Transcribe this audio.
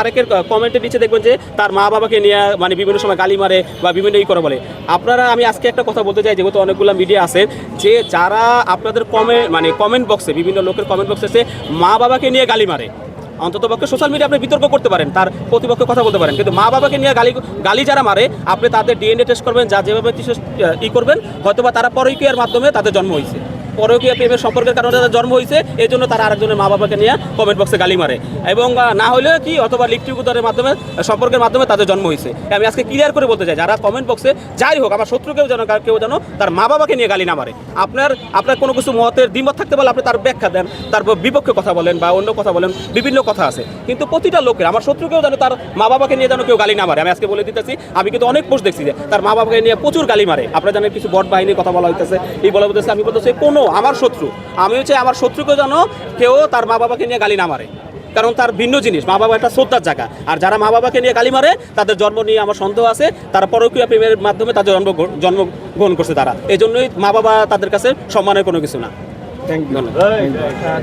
আরেকের কমেন্টের নিচে দেখবেন যে তার মা বাবাকে নিয়ে মানে বিভিন্ন সময় গালি মারে বা বিভিন্ন ই করে বলে। আপনারা, আমি আজকে একটা কথা বলতে চাই, যেহেতু অনেকগুলো মিডিয়া আছে, যে যারা আপনাদের কমেন্ট মানে কমেন্ট বক্সে বিভিন্ন লোকের কমেন্ট বক্সে মা বাবাকে নিয়ে গালি মারে। অন্তত পক্ষে সোশ্যাল মিডিয়া আপনি বিতর্ক করতে পারেন, তার প্রতিপক্ষে কথা বলতে পারেন। কিন্তু মা বাবাকে নিয়ে গালি গালি যারা মারে, আপনি তাদের ডিএনএ টেস্ট করবেন, যা যেভাবে ই করবেন, হয়তোবা তারা পরকীয়ার মাধ্যমে তাদের জন্ম হয়েছে। পরকীয়া প্রেমের সম্পর্কের কারণে তাদের জন্ম হয়েছে, এই জন্য তারা আরেকজনের মা বাবাকে নিয়ে কমেন্ট বক্সে গালি মারে। এবং না হলে কি, অথবা লিখটিকুতারের মাধ্যমে সম্পর্কের মাধ্যমে তাদের জন্ম হয়েছে। আমি আজকে ক্লিয়ার করে বলতে চাই, যারা কমেন্ট বক্সে যাই হোক, আমার শত্রু কেউ যেন কেউ যেন তার মা বাবাকে নিয়ে গালি না মারে। আপনার আপনার কোনো কিছু মতের দ্বিমত থাকতে পারলে আপনি তার ব্যাখ্যা দেন তার বিপক্ষে কথা বলেন বা অন্য কথা বলেন, বিভিন্ন কথা আছে। কিন্তু প্রতিটা লোকের, আমার শত্রুকেও যেন তার মা বাবাকে নিয়ে যেন কেউ গালি না মারে। আমি আজকে বলে দিতেছি, আমি কিন্তু অনেক পোস্ট দেখছি যে তার মা বাবাকে নিয়ে প্রচুর গালি মারে। আপনারা জানেন কিছু বট বাহিনীর কথা বলা হইতেছে। এই বলা বলতেছে আমি বলতেছি, কোনো আমার শত্রু। আমি হচ্ছে আমার শত্রুকেও যেন কেউ তার মা বাবাকে নিয়ে গালি না মারে। কারণ তার ভিন্ন জিনিস মা বাবা একটা শ্রদ্ধার জায়গা। আর যারা মা বাবাকে নিয়ে গালি মারে তাদের জন্ম নিয়ে আমার সন্দেহ আছে। তারা পরকীয়া প্রেমের মাধ্যমে তাদের জন্ম জন্মগ্রহণ করছে তারা। এই জন্যই মা বাবা তাদের কাছে সম্মানের কোনো কিছু না। ধন্যবাদ।